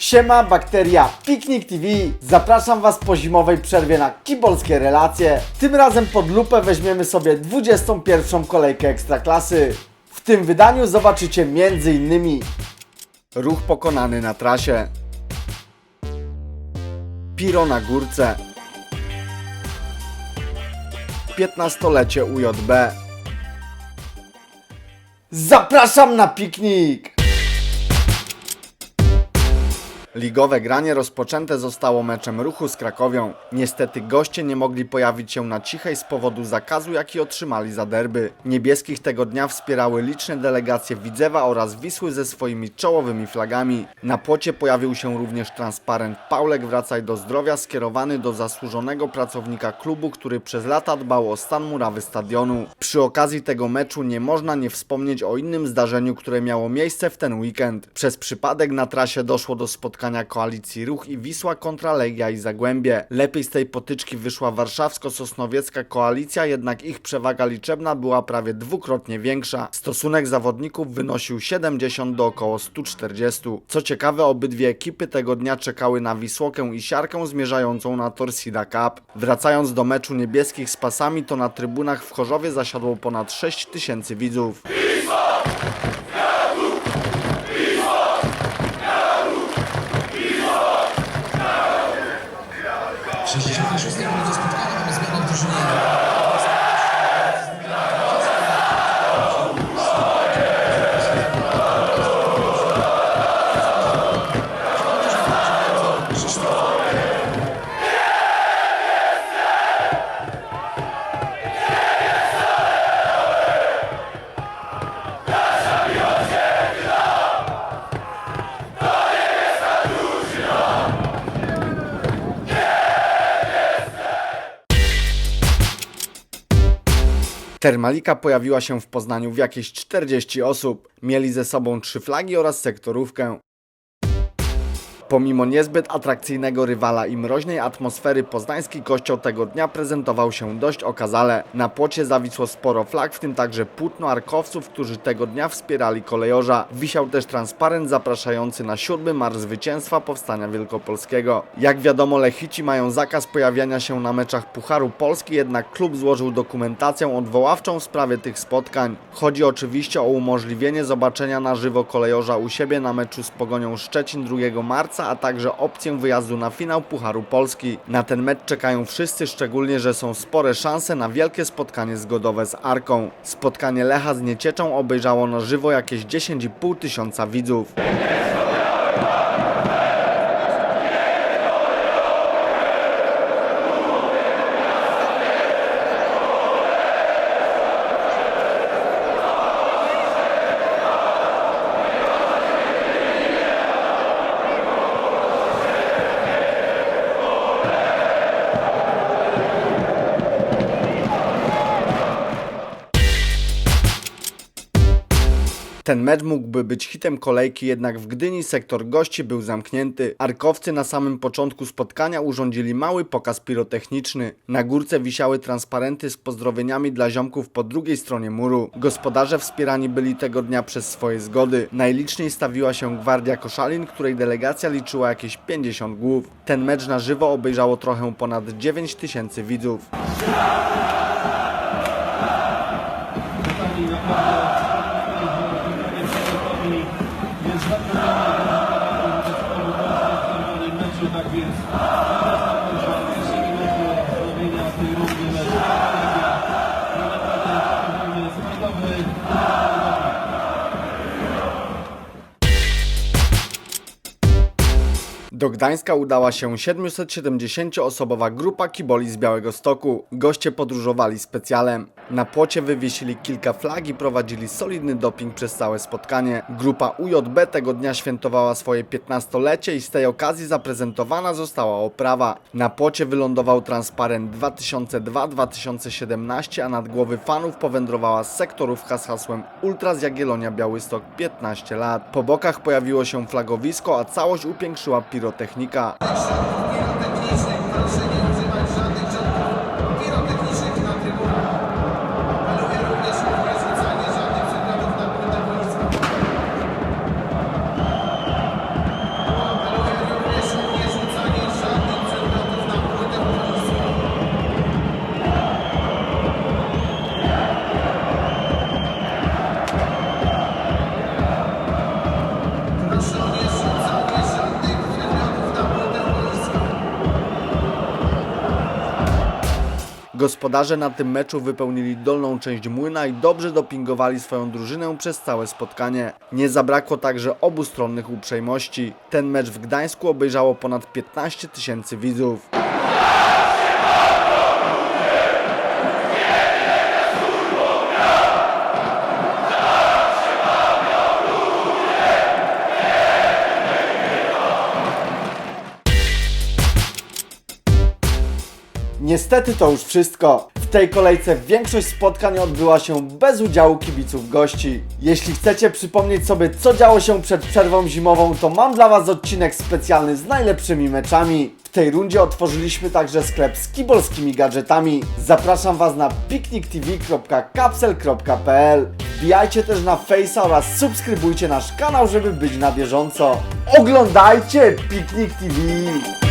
Siema, bakteria Piknik TV. Zapraszam Was po zimowej przerwie na kibolskie relacje. Tym razem pod lupę weźmiemy sobie 21. kolejkę Ekstraklasy. W tym wydaniu zobaczycie m.in. ruch pokonany na trasie, Piro na górce, 15-lecie UJB. Zapraszam na piknik! Ligowe granie rozpoczęte zostało meczem ruchu z Krakowią. Niestety goście nie mogli pojawić się na cichej z powodu zakazu, jaki otrzymali za derby. Niebieskich tego dnia wspierały liczne delegacje Widzewa oraz Wisły ze swoimi czołowymi flagami. Na płocie pojawił się również transparent Paulek wracaj do zdrowia skierowany do zasłużonego pracownika klubu, który przez lata dbał o stan murawy stadionu. Przy okazji tego meczu nie można nie wspomnieć o innym zdarzeniu, które miało miejsce w ten weekend. Przez przypadek na trasie doszło do spotkania koalicji Ruch i Wisła kontra Legia i Zagłębie. Lepiej z tej potyczki wyszła warszawsko-sosnowiecka koalicja, jednak ich przewaga liczebna była prawie dwukrotnie większa. Stosunek zawodników wynosił 70 do około 140. Co ciekawe, obydwie ekipy tego dnia czekały na Wisłokę i Siarkę zmierzającą na Torsida Cup. Wracając do meczu niebieskich z pasami, to na trybunach w Chorzowie zasiadło ponad 6 tysięcy widzów. 66 Termalika pojawiła się w Poznaniu w jakieś 40 osób. Mieli ze sobą trzy flagi oraz sektorówkę. Pomimo niezbyt atrakcyjnego rywala i mroźnej atmosfery, poznański kościoł tego dnia prezentował się dość okazale. Na płocie zawisło sporo flag, w tym także płótno arkowców, którzy tego dnia wspierali kolejorza. Wisiał też transparent zapraszający na siódmy marsz zwycięstwa Powstania Wielkopolskiego. Jak wiadomo, Lechici mają zakaz pojawiania się na meczach Pucharu Polski, jednak klub złożył dokumentację odwoławczą w sprawie tych spotkań. Chodzi oczywiście o umożliwienie zobaczenia na żywo kolejorza u siebie na meczu z Pogonią Szczecin 2 marca, a także opcję wyjazdu na finał Pucharu Polski. Na ten mecz czekają wszyscy, szczególnie, że są spore szanse na wielkie spotkanie zgodowe z Arką. Spotkanie Lecha z Niecieczą obejrzało na żywo jakieś 10,5 tysiąca widzów. Ten mecz mógłby być hitem kolejki, jednak w Gdyni sektor gości był zamknięty. Arkowcy na samym początku spotkania urządzili mały pokaz pirotechniczny. Na górce wisiały transparenty z pozdrowieniami dla ziomków po drugiej stronie muru. Gospodarze wspierani byli tego dnia przez swoje zgody. Najliczniej stawiła się Gwardia Koszalin, której delegacja liczyła jakieś 50 głów. Ten mecz na żywo obejrzało trochę ponad 9 tysięcy widzów. Do Gdańska udała się 770-osobowa grupa kiboli z Białego Stoku. Goście podróżowali specjalem. Na płocie wywiesili kilka flag i prowadzili solidny doping przez całe spotkanie. Grupa UJB tego dnia świętowała swoje 15-lecie i z tej okazji zaprezentowana została oprawa. Na płocie wylądował transparent 2002-2017, a nad głowy fanów powędrowała sektorówka z hasłem Ultra z Jagiellonia Białystok 15 lat. Po bokach pojawiło się flagowisko, a całość upiększyła pirotechnika. Pirotechnicznych, Gospodarze na tym meczu wypełnili dolną część młyna i dobrze dopingowali swoją drużynę przez całe spotkanie. Nie zabrakło także obustronnych uprzejmości. Ten mecz w Gdańsku obejrzało ponad 15 tysięcy widzów. Niestety to już wszystko. W tej kolejce większość spotkań odbyła się bez udziału kibiców gości. Jeśli chcecie przypomnieć sobie, co działo się przed przerwą zimową, to mam dla Was odcinek specjalny z najlepszymi meczami. W tej rundzie otworzyliśmy także sklep z kibolskimi gadżetami. Zapraszam Was na pikniktv.capsel.pl Wbijajcie też na Face'a oraz subskrybujcie nasz kanał, żeby być na bieżąco. Oglądajcie Piknik TV!